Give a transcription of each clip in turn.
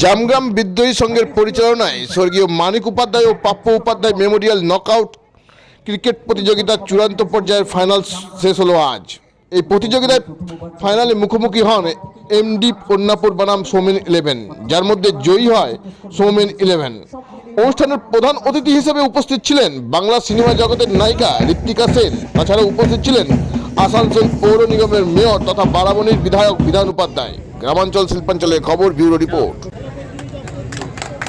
জামগ্রাম বিদ্রোহী সংঘের পরিচালনায় স্বর্গীয় মানিক উপাধ্যায় ও প্রাপ্য উপাধ্যায় মেমোরিয়াল নকআউট ক্রিকেট প্রতিযোগিতার চূড়ান্ত পর্যায়ের ফাইনাল শেষ হলো আজ। এই প্রতিযোগিতায় ফাইনালে মুখোমুখি হন এমডি পন্নাপুর বনাম সৌমেন ইলেভেন, যার মধ্যে জয়ী হয় সৌমেন ইলেভেন। অনুষ্ঠানের প্রধান অতিথি হিসেবে উপস্থিত ছিলেন বাংলা সিনেমা জগতের নায়িকা ঋত্বিকা সেন। তাছাড়া উপস্থিত ছিলেন আসানসোল পৌর নিগমের মেয়র তথা বারাবণীর বিধায়ক বিধান উপাধ্যায়। গ্রামাঞ্চল শিল্পাঞ্চলের খবর ব্যুরো রিপোর্ট।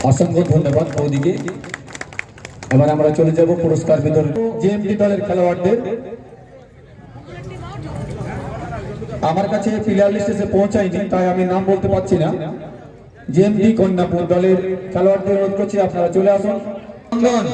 অসংখ্য ধন্যবাদ মোদিকে। এবার আমরা চলে যাব পুরস্কার বিতরণ। জেএমটি দলের খেলোয়াড়দের। আমার কাছে প্লেয়ার লিস্ট এসে পৌঁছায়নি, তাই আমি নাম বলতে পারছি না। জেএমটি কন্যাপুর দলের খেলোয়াড়দের অনুরোধ করছি, আপনারা চলে আসুন। চন্দন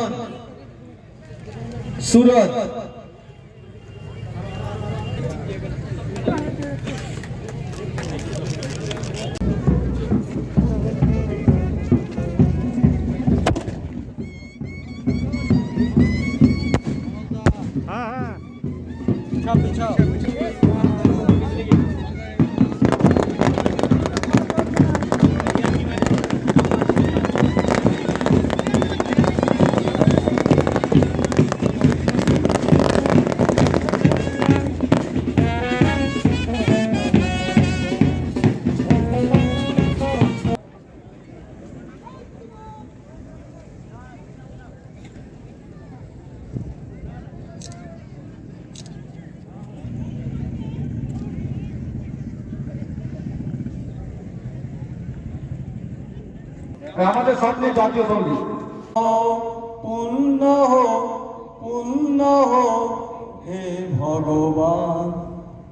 আমাদের স্বপ্নের জাতীয় সংগীত পূর্ণ হো হে ভগবান।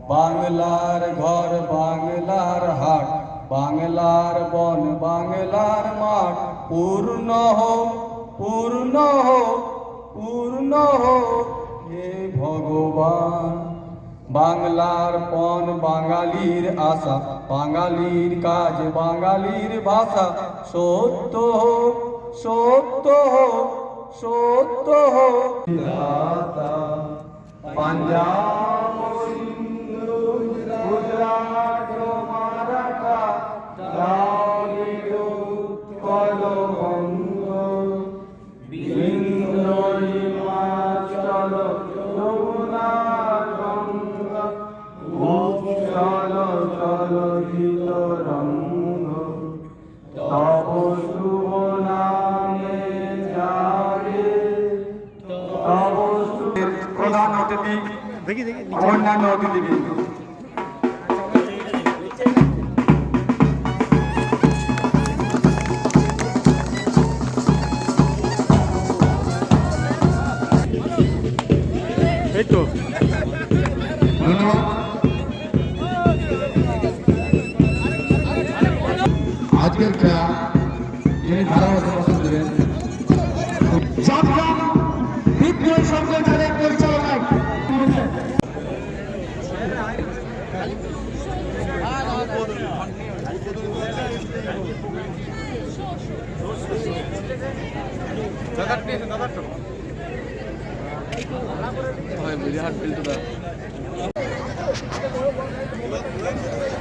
বাংলার ঘর, বাংলার হাট, বাংলার বন, বাংলার মাঠ। পূর্ণ হো পূর্ণ হো পূর্ণ হো হে ভগবান। বাংলার পণ বাঙালির আশা, বাঙালির কাজ, বাঙালির ভাষা সত্য হোক সত্য হোক সত্য হোক। পাঞ্জাব গুজরাট মারাঠা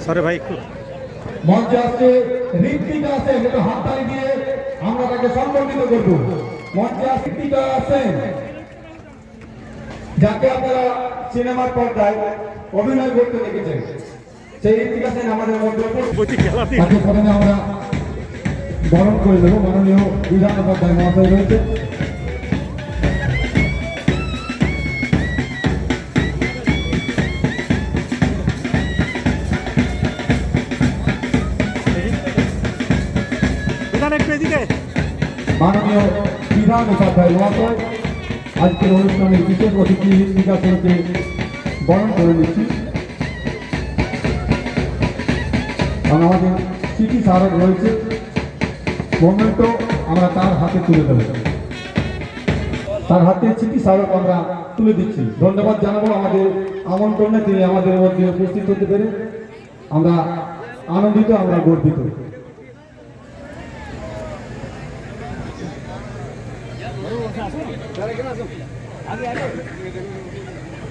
সরে ভাই, একটু। মঞ্চে আসছে ঋত্বিকা আছেন একটু হাততালি দিয়ে আমরা তাকে সম্মানিত করব। মঞ্চে ঋত্বিকা আছেন যাকে আপনারা সিনেমার পর্দায় অভিনয় করতে দেখেছেন। সেই আমাদের মধ্যে আমরা বরণ করে দেবো। মাননীয় বিধান উপাধ্যায় মহাশয় রয়েছে। মাননীয় বিধান উপাধ্যায় মহাশয় আজকের অনুষ্ঠানের বিশেষ অতিথি সেনকে বরণ করে নিচ্ছি। এবং আমাদের স্মৃতি স্মারক রয়েছে। মোমেন্টও আমরা তার হাতে তুলে দেব। তার হাতে স্মৃতি স্মারক আমরা তুলে দিচ্ছি। ধন্যবাদ জানাব আমাদের আমন্ত্রণে তিনি আমাদের মধ্যে উপস্থিত হতে পেরে। আমরা আনন্দিত, আমরা গর্বিত।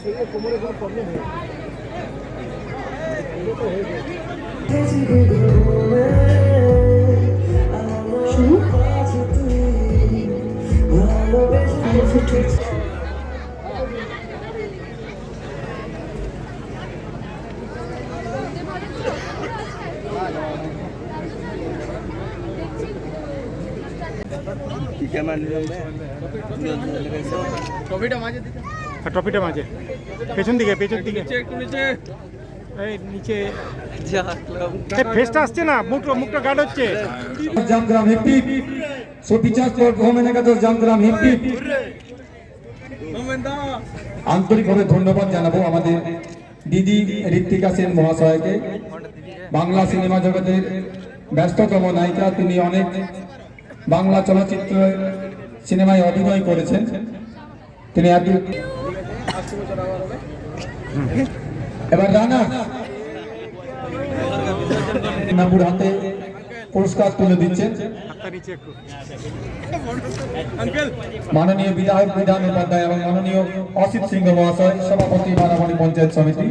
শরীরে কোমরে কোনো প্রবলেম হয়ে ক্যামেরা কপিটা মাঝে দিতে। আর ট্রফিটা মাঝে পেছন দিকে পেছন দিকে। এই নিচে। ফেসটা আসছে না মুখটা মুখটা গার্ড হচ্ছে। জামগ্রাম হিপি পর জামগ্রাম হিপি আন্তরিকভাবে ধন্যবাদ জানাব আমাদের দিদি ঋত্বিকা সেন মহাশয়কে। বাংলা সিনেমা জগতের ব্যস্ততম নায়িকা তিনি অনেক বাংলা চলচ্চিত্র সিনেমায় অভিনয় করেছেন। তিনি এত এবার রানা। নামুর হাতে পুরস্কার তুলে দিচ্ছেন। মাননীয় বিধায়ক, বিধান উপাধ্যায় এবং মাননীয় অসিত সিংহ মহাশয়, সভাপতি মারামণি পঞ্চায়েত সমিতি।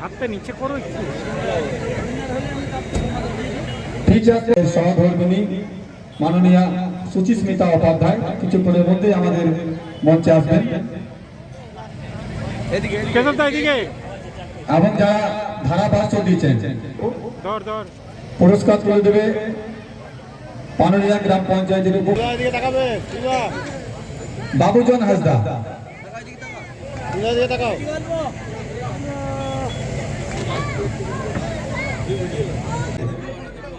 হাতটা নিচে করো একটু। টিচার্সের সহধর্মিনী মাননীয়া সুচিস্মিতা উপাধ্যায় কিছুক্ষণের মধ্যেই আমাদের মঞ্চে আসবেন। এবং যারা ধারাভাষ্য দিয়েছেন পুরস্কার করে দেবে পানরিয়া গ্রাম পঞ্চায়েতের উপ বাবুজন হাসদা।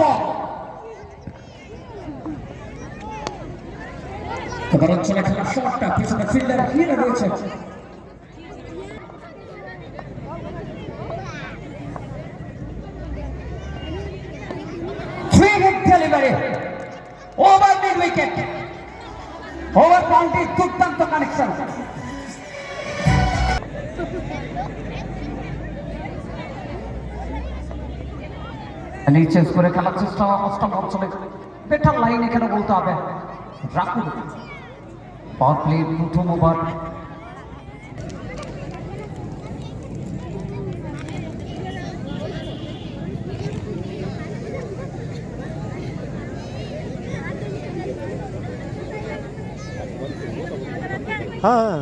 বল এবার অঞ্চলে খেলা শটটা পিছনে ফিল্ডার ঘিরে রয়েছে। ওভার দুর্দান্ত কানেকশন চেঞ্জ করে খেলার চেষ্টা অষ্টম অঞ্চলে। বেটার লাইন এখানে বলতে হবে। রাখুন পাওয়ার প্লে প্রথম ওভার হ্যাঁ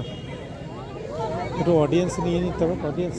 একটু অডিয়েন্স নিয়ে নিতে হবে অডিয়েন্স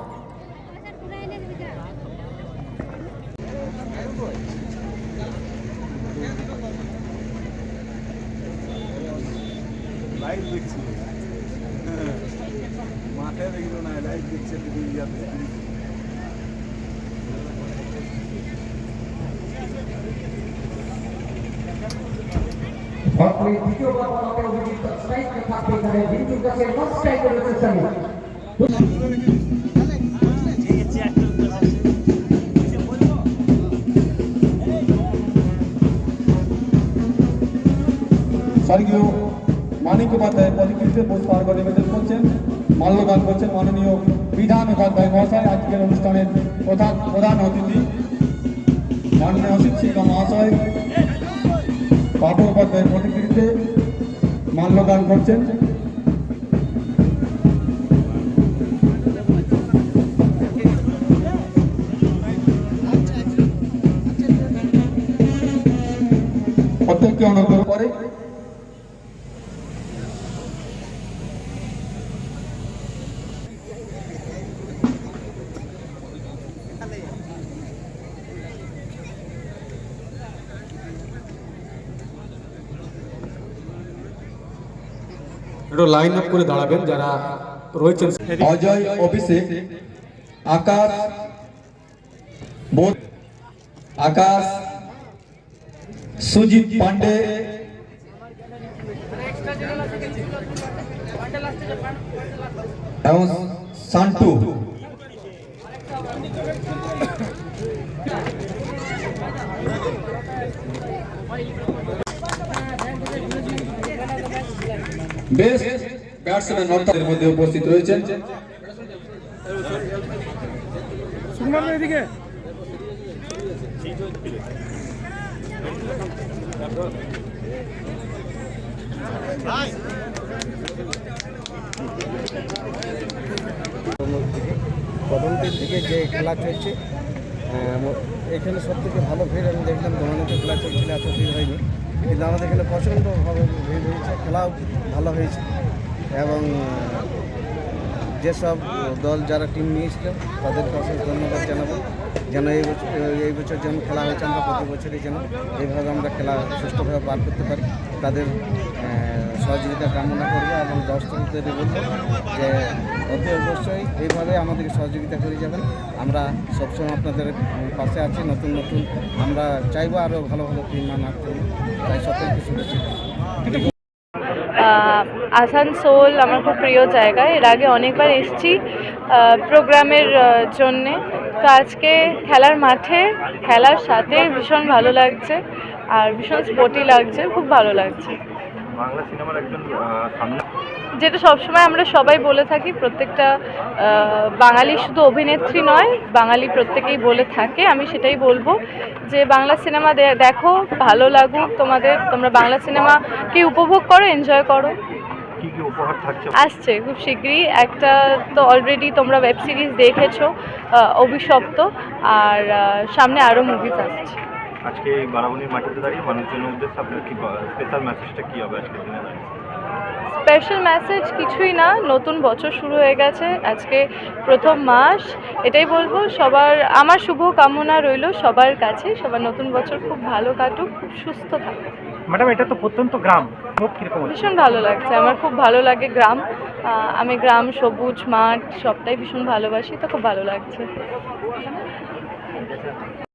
অপরি দ্বিতীয় বল আমাদের অভিযুক্ত স্ট্রাইকে থাকতে এখানে বিন্দু কাছে ফার্স্ট মানিক উপাধ্যায় প্রতিকৃতিতে পুষ্পার্ঘ নিবেদন করছেন মাল্যদান করছেন মাননীয় বিধান উপাধ্যায় মহাশয়। আজকের অনুষ্ঠানের প্রধান প্রধান অতিথি মাননীয় শিক্ষিকা মহাশয়। বাবু উপাধ্যায়ের প্রতিকৃতিতে মাল্যদান করছেন। প্রত্যেককে অনুগ্রহ করে একটু লাইন আপ করে দাঁড়াবেন যারা রয়েছেন। অজয় অভিষেক আকাশ বোধ আকাশ, সুজিত পান্ডে। এবং সান্টু। বেস্ট ব্যাটসম্যান অর্থাৎ মধ্যে উপস্থিত রয়েছেন। প্রথম দিক থেকে যে খেলা চলছে এখানে সব থেকে ভালো ভিড় আমি দেখলাম দোকানেতে খেলা চলছিল এত ভিড় হয়নি। কিন্তু আমাদের এখানে প্রচণ্ডভাবে ভিড় হয়েছে, খেলাও ভালো হয়েছে। এবং যেসব দল যারা টিম নিয়েছিল, তাদেরকে অশেষ ধন্যবাদ জানাব। যেন এই বছর এই বছর যেমন খেলা হয়েছে, আমরা প্রতি বছরই যেন এইভাবে আমরা খেলা সুস্থভাবে পার করতে পারি। তাদের সহযোগিতা কামনা করব এবং দর্শকদের বলব যে অতি অবশ্যই এইভাবে আমাদেরকে সহযোগিতা করে যাবেন। আমরা সবসময় আপনাদের পাশে আছি, নতুন নতুন আমরা চাইব আরও ভালো ভালো টিম আনার তাই সকলকে শুভেচ্ছা। আসানসোল আমার খুব প্রিয় জায়গা। এর আগে অনেকবার এসেছি প্রোগ্রামের জন্যে। তো আজকে খেলার মাঠে, খেলার সাথে ভীষণ ভালো লাগছে আর ভীষণ স্পোর্টি লাগছে, খুব ভালো লাগছে। বাংলা সিনেমার একজন যেটা সবসময় আমরা সবাই বলে থাকি প্রত্যেকটা বাঙালি শুধু অভিনেত্রী নয় বাঙালি প্রত্যেকেই বলে থাকে আমি সেটাই বলব যে বাংলা সিনেমা দেখো ভালো লাগুক তোমাদের তোমরা বাংলা সিনেমাকে উপভোগ করো এনজয় করো। আসছে খুব শীঘ্রই। একটা তো অলরেডি তোমরা ওয়েব সিরিজ দেখেছ অভিশপ্ত আর সামনে আরও মুভিজ আসছে। আজকে এই বারাবণীর মাটিতে দাঁড়িয়ে মানুষজনের উদ্দেশ্যে আপনার কি স্পেশাল মেসেজটা কি হবে আজকের দিনে দাঁড়িয়ে? স্পেশাল মেসেজ কিছুই না নতুন বছর শুরু হয়ে গেছে আজকে প্রথম মাস। এটাই বলব সবার আমার শুভ কামনা রইল সবার কাছে সবার নতুন বছর খুব ভালো কাটুক খুব সুস্থ থাকুক। ম্যাডাম এটা তো প্রত্যন্ত গ্রাম। ভীষণ ভালো লাগছে আমার খুব ভালো লাগে গ্রাম। আমি গ্রাম সবুজ মাঠ সবটাই ভীষণ ভালোবাসি তো খুব ভালো লাগছে।